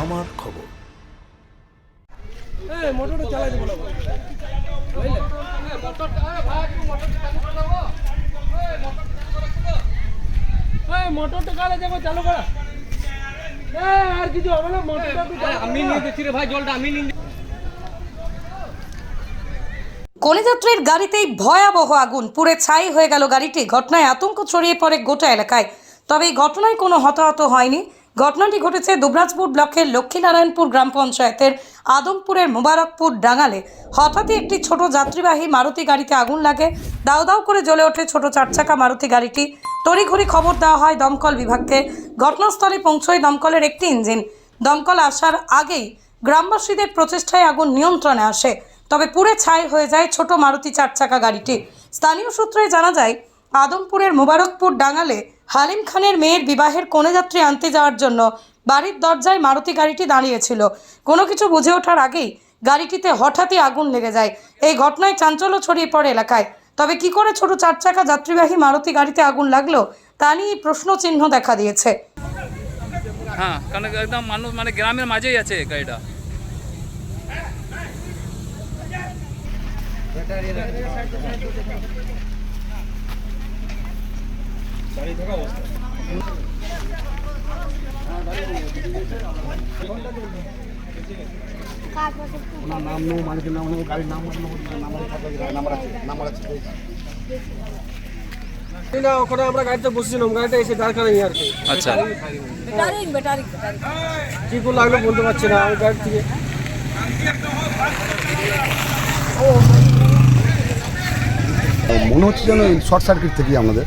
আমার খবর। মোটরটা চালাই দেবো মোটরটা কালে যাব চালু করা। আর কিছু হবে না মোটরটা আমি নিয়ে যাচ্ছি রে ভাই জলটা আমি নিয়ে কনেযাত্রীর গাড়িতেই ভয়াবহ আগুন। পুড়ে ছাই হয়ে গেল গাড়িটি। ঘটনায় আতঙ্ক ছড়িয়ে পড়ে গোটা এলাকায়। তবে এই ঘটনায় কোনো হতাহত হয়নি। ঘটনাটি ঘটেছে দুবরাজপুর ব্লকের লক্ষ্মীনারায়ণপুর গ্রাম পঞ্চায়েতের আদমপুরের মুবারকপুর ডাঙ্গালে। হঠাৎই একটি ছোট যাত্রীবাহী মারুতি গাড়িতে আগুন লাগে। দাউ দাউ করে জ্বলে ওঠে ছোট চারচাকা মারুতি গাড়িটি। তড়িঘড়ি খবর দেওয়া হয় দমকল বিভাগকে। ঘটনাস্থলে পৌঁছয় দমকলের একটি ইঞ্জিন। দমকল আসার আগেই গ্রামবাসীদের প্রচেষ্টায় আগুন নিয়ন্ত্রণে আসে। তবে পুরে ছাই হয়ে যায় ছোট মারুতি চার চাকা গাড়িটি। স্থানীয় সূত্রে জানা যায়, আদমপুরের মুবারকপুর ডাঙ্গালে হালিম খানের মেয়ের বিবাহের কনেযাত্রী আনতে যাওয়ার জন্য বাড়ির দরজায় মারুতি গাড়িটি দাঁড়িয়েছিল। কোনো কিছু বুঝে ওঠার আগেই গাড়িটিতে হঠাৎই আগুন লেগে যায়। এই ঘটনায় চাঞ্চল্য ছড়িয়ে পড়ে এলাকায়। তবে কি করে ছোট চার চাকা যাত্রীবাহী মারুতি গাড়িতে আগুন লাগল তা নিয়ে প্রশ্ন চিহ্ন দেখা দিয়েছে। হ্যাঁ কারণ একদম মানুষ মানে গ্রামের মাঝেই আছে গাড়িটা। না ওখানে আমরা গাড়িতে বসেছিলাম গাড়িটা এসে দাঁড় করাই আর কি। আচ্ছা। কি করে লাগল বলতে পারছি না আমি গাড়ি থেকে। মনে হচ্ছে যেন শর্ট সার্কিট থেকে আমাদের।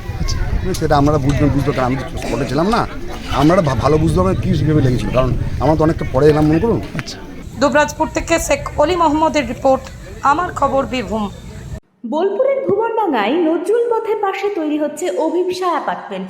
সেটা আমরা বুঝতে বুঝতে কারণ আমি তো স্পটে ছিলাম না। আমরা ভালো বুঝতে পারব কী ভেবে লেগেছিল। কারণ আমার তো অনেকটা পরে এলাম মনে করুন। দুবরাজপুর থেকে শেখ অলি মোহাম্মদের রিপোর্ট আমার খবর বীরভূম। বোলপুরের ভুবনডাঙ্গায় নজরুল পথের পাশে তৈরি হচ্ছে অভিপসা অ্যাপার্টমেন্ট।